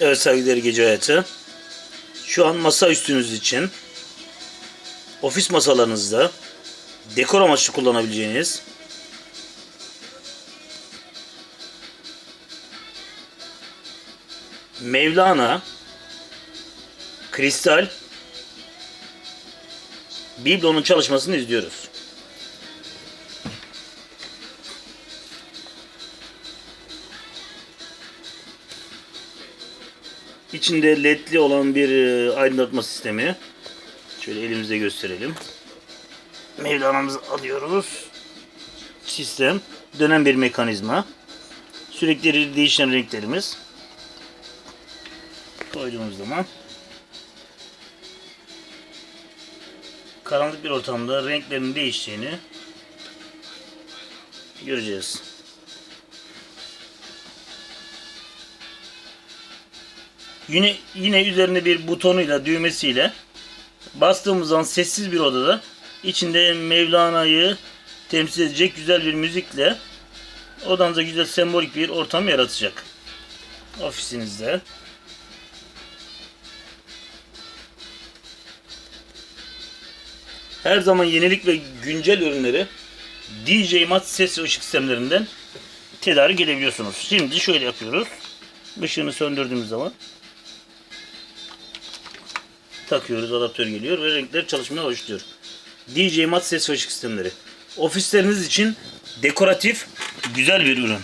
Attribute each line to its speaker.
Speaker 1: Evet saygıdeğer gece hayatı. Şu an masa üstünüz için ofis masalarınızda dekor amaçlı kullanabileceğiniz Mevlana kristal biblonun çalışmasını izliyoruz. İçinde ledli olan bir e, aydınlatma sistemi. Şöyle elimizde gösterelim. Mevlana'mızı alıyoruz. Sistem. Dönen bir mekanizma. Sürekli değişen renklerimiz. Koyduğumuz zaman karanlık bir ortamda renklerin değiştiğini göreceğiz. Yine yine üzerine bir butonuyla düğmesiyle bastığımız zaman sessiz bir odada içinde Mevlana'yı temsil edecek güzel bir müzikle odanıza güzel sembolik bir ortam yaratacak. Ofisinizde. Her zaman yenilik ve güncel ürünleri DJ Mat ses ve ışık sistemlerinden tedarik edebiliyorsunuz. Şimdi şöyle yapıyoruz. Işığını söndürdüğümüz zaman takıyoruz. Adaptör geliyor ve renkler çalışmaya başlıyor. DJ Mat ses ve ışık sistemleri. Ofisleriniz için dekoratif güzel bir ürün.